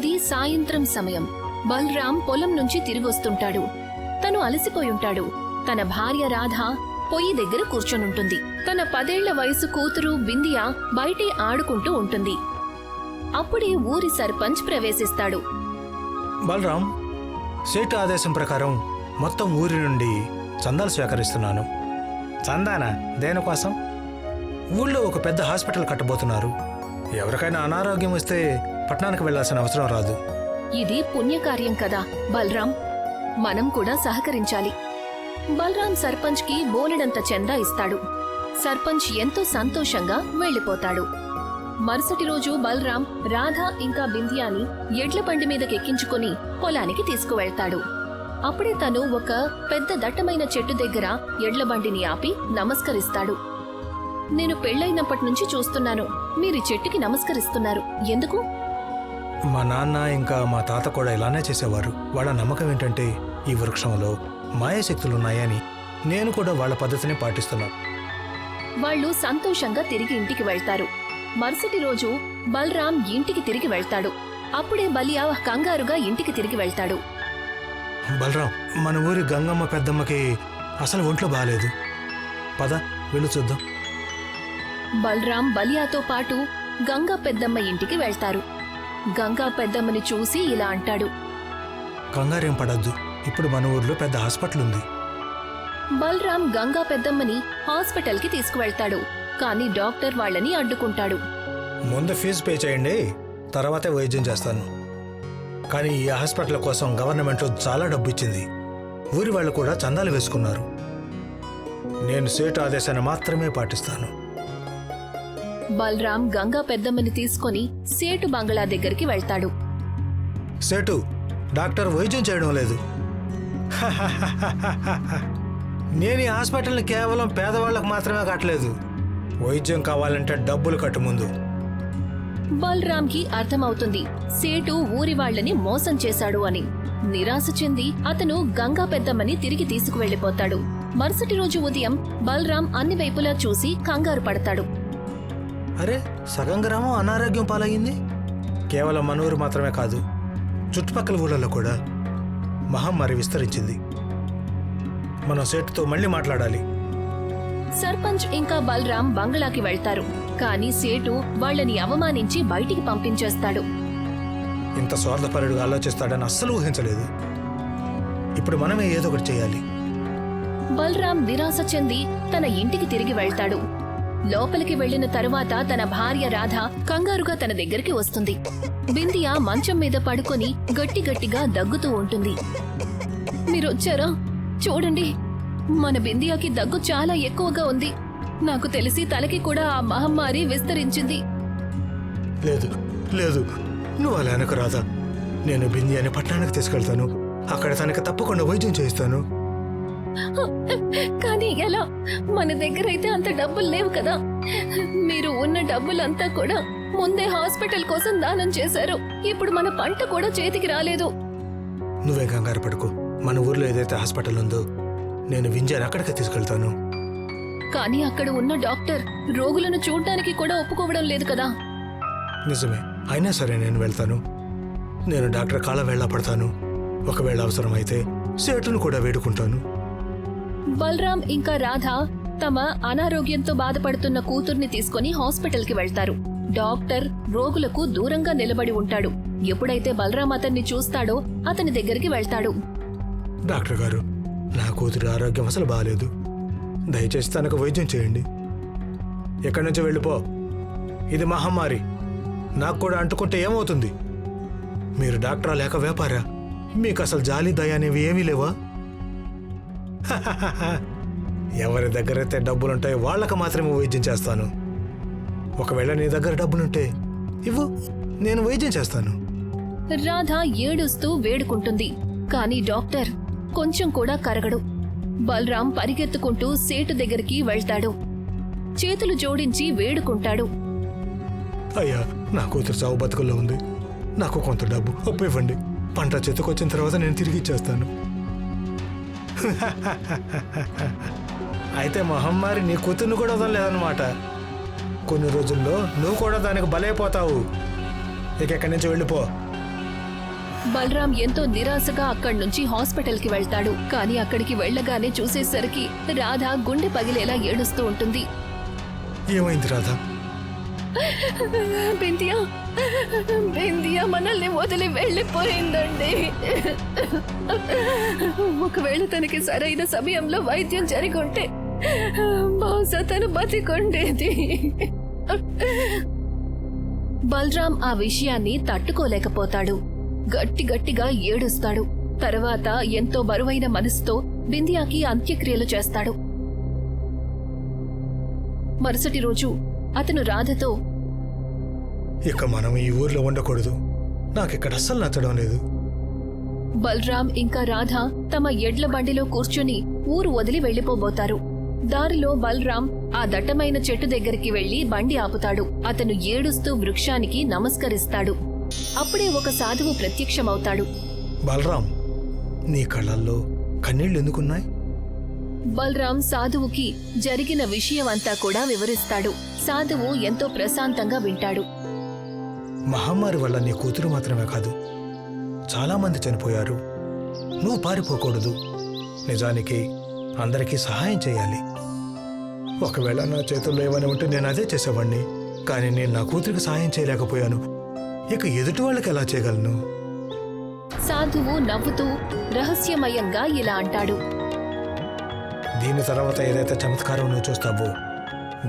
అది సాయంత్రం సమయం. బలరాం పొలం నుంచి తిరిగొస్తుంటాడు. తను అలసిపోయుంటాడు. తన భార్య రాధ పొయ్యి దగ్గర కూర్చొనుంటుంది. తన పదేళ్ళ వయసు కూతురు బిందియా బయటే ఆడుకుంటూ ఉంటుంది. అప్పుడే ఊరి సర్పంచ్ ప్రవేశిస్తాడు. బలరాం సేటు ఆదేశం ప్రకారం మొత్తం ఊరి నుండి చందాలు స్వీకరిస్తున్నాను. చందానా? దేనికోసం ఊళ్ళో ఒక పెద్ద హాస్పిటల్ కట్టబోతున్నారు. ఎవరికైనా అనారోగ్యం వస్తే పట్టణానికి వెళ్ళాల్సిన అవసరం రాదు. ఇది పుణ్యకార్యం కదా బలరాం. మనం కూడా సహకరించాలి. బలరాం సర్పంచ్కి బోలెడంత చందా ఇస్తాడు. సర్పంచ్ ఎంతో సంతోషంగా వెళ్ళిపోతాడు మరుసటి రోజు బలరాం రాధ ఇంకా బింద్యాని ఎడ్ల బండి మీదకెక్కించుకుని పొలానికి తీసుకువెళ్తాడు. అప్పుడే తను ఒక పెద్ద దట్టమైన చెట్టు దగ్గర ఎడ్ల బండిని ఆపి నమస్కరిస్తాడు. నేను పెళ్ళైనప్పటి నుంచి చూస్తున్నాను. మీరు చెట్టుకి నమస్కరిస్తున్నారు. ఎందుకు? మా నాన్న ఇంకా మా తాత కూడా ఇలానే చేసేవారు. వాళ్ళ నమ్మకం ఏంటంటే ఈ వృక్షంలో మాయాశక్తులున్నాయని నేను కూడా వాళ్ళ పద్ధతిని పాటిస్తున్నాను వాళ్ళు సంతోషంగా తిరిగి ఇంటికి వెళ్తారు. మరుసటి రోజు బలరాం ఇంటికి తిరిగి వెళ్తాడు. అప్పుడే బలియా కంగారుగా ఇంటికి తిరిగి వెళ్తాడు. బలరాం మన ఊరి గంగమ్మ పెద్దమ్మకి అసలు ఒంట్లో బాగాలేదు పద వెళ్ళి చూద్దాం. బలరాం బలియాతో పాటు గంగా పెద్దమ్మ ఇంటికి వెళ్తారు. గంగా పెద్దమ్మని చూసి ఇలా అంటాడు. కంగారేం పడద్దు. ఇప్పుడు మన ఊర్లో పెద్ద హాస్పిటల్ ఉంది. బలరాం గంగా పెద్దమ్మని హాస్పిటల్కి తీసుకువెళ్తాడు. కానీ డాక్టర్ వాళ్ళని అడ్డుకుంటాడు. ముందు ఫీజు పే చేయండి. తర్వాతే వైద్యం చేస్తాను. కానీ ఈ హాస్పిటల్ కోసం గవర్నమెంట్ చాలా డబ్బు ఇచ్చింది ఊరి వాళ్ళు కూడా చందాలు వేసుకున్నారు. నేను సేటు ఆదేశాన్ని మాత్రమే పాటిస్తాను. బలరాం గంగా పెద్దమ్మని తీసుకొని సేటు బంగ్లా దగ్గరికి వెళ్తాడు. సేటు డాక్టర్ వైద్యం చేయడం లేదు. నేను ఈ హాస్పిటల్ని కేవలం పేదవాళ్ళకు మాత్రమే కట్టలేదు. వైద్యం కావాలంటే డబ్బులు కట్టు ముందు. బలరాంకి అర్థమవుతుంది సేటు ఊరి వాళ్ళని మోసం చేశాడు అని. నిరాశ చెంది అతను గంగా పెద్దమ్మని తిరిగి తీసుకువెళ్ళిపోతాడు మరుసటి రోజు ఉదయం బలరాం అన్ని వైపులా చూసి కంగారు పడతాడు. అరే సగం గ్రామం అనారోగ్యం పాలయ్యింది? కేవలం మన ఊరు మాత్రమే కాదు చుట్టుపక్కల ఊళ్ళలో కూడా మహమ్మారి విస్తరించింది. మనం సేటుతో మళ్ళీ మాట్లాడాలి. సర్పంచ్ ఇంకా బలరాం బంగ్లాకి వెళ్తారు. కానీ సేటు వాళ్ళని అవమానించి బయటికి పంపించేస్తాడు. ఇంత స్వార్థపరుడుగా ఆలోచిస్తాడని అస్సలు ఊహించలేదు. ఇప్పుడు మనమే ఏదో ఒకటి చేయాలి. బలరాం నిరాశ చెంది తన ఇంటికి తిరిగి వెళ్తాడు. లోపలికి వెళ్ళిన తరువాత తన భార్య రాధ కంగారుగా తన దగ్గరికి వస్తుంది. బిందియా మంచం మీద పడుకొని గట్టి గట్టిగా దగ్గుతూ ఉంటుంది. మీరొచ్చారా చూడండి మన బిందియాకి దగ్గు చాలా ఎక్కువగా ఉంది. నాకు తెలిసి తలకి కూడా ఆ మహమ్మారి విస్తరించింది. లేదు లేదు. నువ్వు అలా అనకు రాధా. నేను బిందియాని పట్టణానికి తీసుకెళ్తాను. అక్కడ తనకి తప్పకుండా వైద్యం చేయిస్తాను. కానీ ఎలా? మన దగ్గర అయితే అంత డబ్బులు లేవు కదా. మీరు ఉన్న డబ్బులంతా కూడా ముందే హాస్పిటల్ కోసం దానం చేశారు. ఇప్పుడు మన పంట కూడా చేతికి రాలేదు. నువ్వే కంగారు పడుకో. మన ఊర్లో ఏదైతే హాస్పిటల్ ఉందో నేను వింజాని అక్కడికి తీసుకెళ్తాను. కానీ అక్కడ ఉన్న డాక్టర్ రోగులను చూడడానికి కూడా ఒప్పుకోవడం లేదు కదా. నిజమే. అయినా సరే నేను వెళ్తాను. నేను డాక్టర్ కాళ్ళ వేళ పడతాను. ఒకవేళ అవసరమైతే సేటును కూడా వేడుకుంటాను. బలరాం ఇంకా రాధ తమ అనారోగ్యంతో బాధపడుతున్న కూతుర్ని తీసుకుని హాస్పిటల్కి వెళ్తారు. డాక్టర్ రోగులకు దూరంగా నిలబడి ఉంటాడు. ఎప్పుడైతే బలరాం అతన్ని చూస్తాడో అతని దగ్గరికి వెళ్తాడు. డాక్టర్ గారు నా కూతురి ఆరోగ్యం అసలు బాగాలేదు దయచేసి తనకు వైద్యం చేయండి. ఎక్కడి నుంచి వెళ్ళిపో? ఇది మహమ్మారి. నాకు కూడా అంటుకుంటే ఏమవుతుంది? మీరు డాక్టరా లేక వ్యాపారా? మీకు అసలు జాలి దయ అనేవి ఏమీ లేవా? ఎవరి దగ్గరైతే డబ్బులుంటాయో వాళ్ళకి మాత్రమే వైద్యం చేస్తాను. ఒకవేళ నీ దగ్గర డబ్బులుంటే ఇవ్వు నేను వైద్యం చేస్తాను. రాధ ఏడుస్తూ వేడుకుంటుంది. కానీ డాక్టర్ కొంచెం కూడా కరగడు. బలరాం పరిగెత్తుకుంటూ సేటు దగ్గరికి వెళ్తాడు. చేతులు జోడించి వేడుకుంటాడు. అయ్యా నా కూతురు చావు బతుకుల్లో ఉంది. నాకు కొంత డబ్బు అప్పు ఇవ్వండి పంట చేతికొచ్చిన తర్వాత నేను తిరిగి ఇచ్చేస్తాను. అయితే మహమ్మారి నీ కూతుర్ని కూడా వదలలేదన్నమాట. కొన్ని రోజుల్లో నువ్వు కూడా దానికి బలైపోతావు. ఇక ఎక్కడి నుంచి వెళ్ళిపో. బలరాం ఎంతో నిరాశగా అక్కడి నుంచి హాస్పిటల్కి వెళ్తాడు. కానీ అక్కడికి వెళ్ళగానే చూసేసరికి రాధ గుండె పగిలేలా ఏడుస్తూ ఉంటుంది. ఏమైంది రాధా? బిందియా బిందియా మనల్ని వదిలి వెళ్ళిపోయిందండి. ఒకవేళ తనకి సరైన సమయంలో వైద్యం జరిగుంటే బహుశా తను బతికొండేది. బలరాం ఆ విషయాన్ని తట్టుకోలేకపోతాడు. గట్టి గట్టిగా ఏడుస్తాడు. తర్వాత ఎంతో బరువైన మనసుతో బిందియాకి అంత్యక్రియలు చేస్తాడు. మరుసటి రోజు అతను రాధతో ఇక మనం ఈ ఊర్లో ఉండకూడదు. నాకు ఇక్కడ అస్సలు నచ్చడం లేదు. బలరాం ఇంకా రాధ తమ ఎడ్ల బండిలో కూర్చుని ఊరు వదిలి వెళ్ళిపోబోతారు దారిలో బలరాం ఆ దట్టమైన చెట్టు దగ్గరికి వెళ్ళి బండి ఆపుతాడు. అతను ఏడుస్తూ వృక్షానికి నమస్కరిస్తాడు. అప్పుడే ఒక సాధువు ప్రత్యక్షమవుతాడు. బలరాం నీ కళ్ళల్లో కన్నీళ్ళు ఎందుకున్నాయి? బలరాం సాధువుకి జరిగిన విషయమంతా కూడా వివరిస్తాడు. సాధువు ఎంతో ప్రశాంతంగా వింటాడు. మహమ్మారి వల్ల నీ కూతురు మాత్రమే కాదు చాలా మంది చనిపోయారు. నువ్వు పారిపోకూడదు. నిజానికి అందరికీ సహాయం చేయాలి. ఒకవేళ నా చేతుల్లో ఏమైనా ఉంటే నేను అదే చేసేవాణ్ణి. కానీ నేను నా కూతురికి సహాయం చేయలేకపోయాను. ఇక ఎదుటి వాళ్ళకి ఎలా చేయగలను? సాధువు నవ్వుతూ రహస్యమయంగా ఇలా అంటాడు. దీని తర్వాత ఏదైతే చమత్కారం నువ్వు చూస్తావో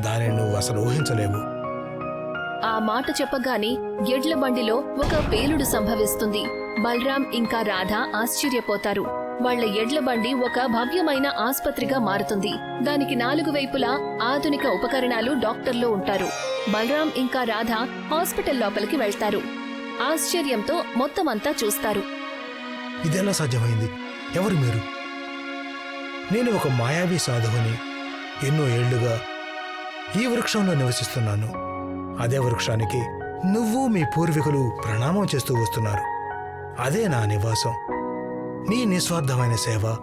దానిని నువ్వు అసలు ఊహించలేవు. ఆ మాట చెప్పగానే ఎడ్ల బండిలో ఒక పేలుడు సంభవిస్తుంది. బలరాం ఇంకా రాధ ఆశ్చర్యపోతారు. వాళ్ళ ఎడ్ల బండి ఒక భవ్యమైన ఆస్పత్రిగా మారుతుంది. దానికి నాలుగు వైపులా ఆధునిక ఉపకరణాలు డాక్టర్లు ఉంటారు. బలరాం ఇంకా రాధ హాస్పిటల్ లోపలికి వెళ్తారు. ఆశ్చర్యంతో మొత్తం అంతా చూస్తారు. ఇదెలా సాధ్యమైంది? ఎవరు మీరు? నేను ఒక మాయావి సాధువుని. ఎన్నో ఏళ్ళుగా ఈ వృక్షంలో నివసిస్తున్నాను. అదే వృక్షానికి నువ్వు మీ పూర్వీకులు ప్రణామం చేస్తూ వస్తున్నారు. అదే నా నివాసం. నీ నిస్వార్థమైన సేవ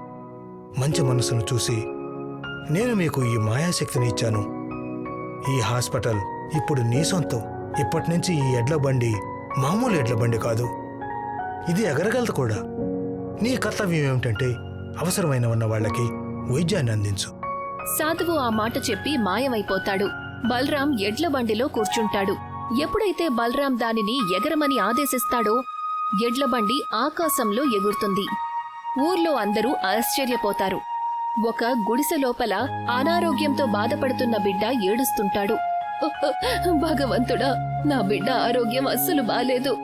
మంచి మనసును చూసి నేను మీకు ఈ మాయాశక్తిని ఇచ్చాను. ఈ హాస్పిటల్ ఇప్పుడు నీ సొంతం. ఇప్పటి నుంచి ఈ ఎడ్ల బండి మామూలు ఎడ్ల బండి కాదు. ఇది ఎగరగలదు కూడా. నీ కర్తవ్యం ఏమిటంటే అవసరమైన ఉన్న వాళ్ళకి వైద్యాన్ని అందించు. సాధువు ఆ మాట చెప్పి మాయమైపోతాడు. బలరాం ఎడ్ల బండిలో కూర్చుంటాడు. ఎప్పుడైతే బలరాం దానిని ఎగరమని ఆదేశిస్తాడో ఎడ్ల బండి ఆకాశంలో ఎగురుతుంది. ఊర్లో అందరూ ఆశ్చర్యపోతారు. ఒక గుడిసె లోపల అనారోగ్యంతో బాధపడుతున్న బిడ్డ ఏడుస్తుంటాడు. భగవంతుడా నా బిడ్డ ఆరోగ్యం అస్సలు బాలేదు.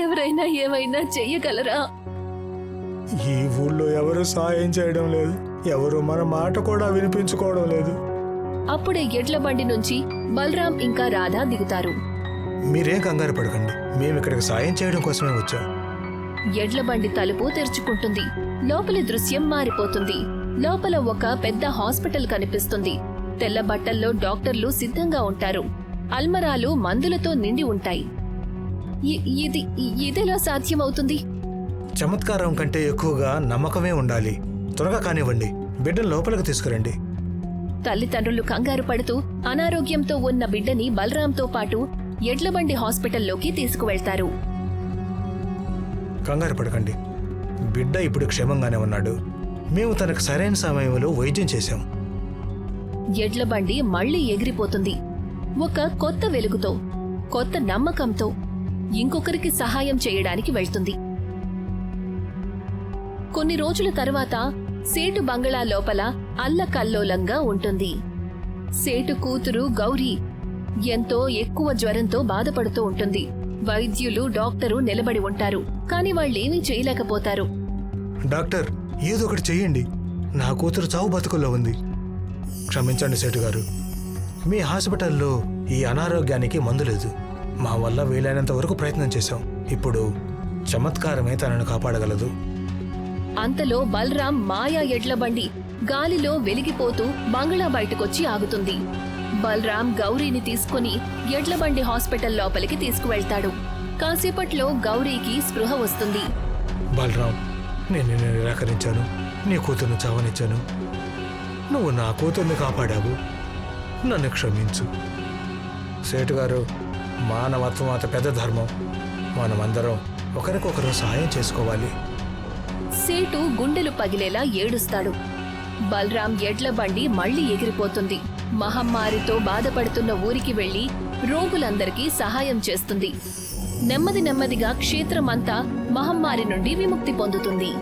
ఎవరైనా ఏమైనా చెయ్యగలరా? ఈ ఊళ్ళో ఎవరు సాయం చేయడం లేదు. ఎవరు మన మాట కూడా వినిపించుకోవడం లేదు. అప్పుడే ఎడ్ల బండి నుంచి బలరాం ఇంకా రాధా దిగుతారు. మీరేం కంగారు పడకండి. మేము ఇక్కడికి సాయం చేయడం కోసమే వచ్చాం. ఎడ్ల బండి తలుపు తెరుచుకుంటుంది. లోపలి దృశ్యం మారిపోతుంది. లోపల ఒక పెద్ద హాస్పిటల్ కనిపిస్తుంది. తెల్ల బట్టల్లో డాక్టర్లు సిద్ధంగా ఉంటారు. అల్మరాలు మందులతో నిండి ఉంటాయి. ఇది ఇదెలా సాధ్యమవుతుంది? చమత్కారం కంటే ఎక్కువగా నమ్మకమే ఉండాలి. త్వరగా కానివ్వండి. బిడ్డను లోపలికి తీసుకురండి. తల్లిదండ్రులు కంగారు పడుతూ అనారోగ్యంతో ఉన్న బిడ్డని బలరాంతో పాటు ఎడ్లబండి హాస్పిటల్లోకి తీసుకువెళ్తారు. కంగారు పడకండి. బిడ్డ ఇప్పుడు క్షేమంగానే ఉన్నాడు. మేము తనకు సరైన సమయంలో వైద్యం చేశాం. ఎడ్లబండి మళ్ళీ ఎగిరిపోతుంది. ఒక కొత్త వెలుగుతో కొత్త నమ్మకంతో ఇంకొకరికి సహాయం చేయడానికి వెళ్తుంది. కొన్ని రోజుల తర్వాత సేటు బంగళా లోపల అల్లకల్లోలంగా ఉంటుంది. సేటు కూతురు గౌరీ ఎంతో ఎక్కువ జ్వరంతో బాధపడుతూ ఉంటుంది. వైద్యులు డాక్టరు నిలబడి ఉంటారు. కాని వాళ్ళేమీ చేయలేకపోతారు. డాక్టర్ ఏదో ఒకటి చెయ్యండి. నా కూతురు చావు బతుకుల్లో ఉంది. క్షమించండి సేటు గారు. మీ హాస్పిటల్లో ఈ అనారోగ్యానికి మందు లేదు. మా వల్ల వీలైనంత వరకు ప్రయత్నం చేశాం. ఇప్పుడు చమత్కారమే తనను కాపాడగలదు. అంతలో బలరాం మాయా ఎడ్ల బండి గాలిలో వెలిగిపోతూ బంగ్లా బయటకొచ్చి ఆగుతుంది. బలరాం గౌరీని తీసుకుని ఎడ్లబండి హాస్పిటల్ లోపలికి తీసుకువెళ్తాడు. కాసేపట్లో గౌరీకి స్పృహ వస్తుంది. బలరాం నేను నిన్ను నిరాకరించాను. నీ కూతుర్ని చావనిచ్చాను. నువ్వు నా కూతుర్ని కాపాడావు. నన్ను క్షమించు. సేటు గారు మానవత్వం అత పెద్ద ధర్మం. మనమందరం ఒకరికొకరు సహాయం చేసుకోవాలి. సేటు గుండెలు పగిలేలా ఏడుస్తాడు. బలరాం ఎడ్ల బండి మళ్ళీ ఎగిరిపోతుంది. మహమ్మారితో బాధపడుతున్న ఊరికి వెళ్ళి రోగులందరికీ సహాయం చేస్తుంది. నెమ్మది నెమ్మదిగా క్షేత్రమంతా మహమ్మారి నుండి విముక్తి పొందుతుంది.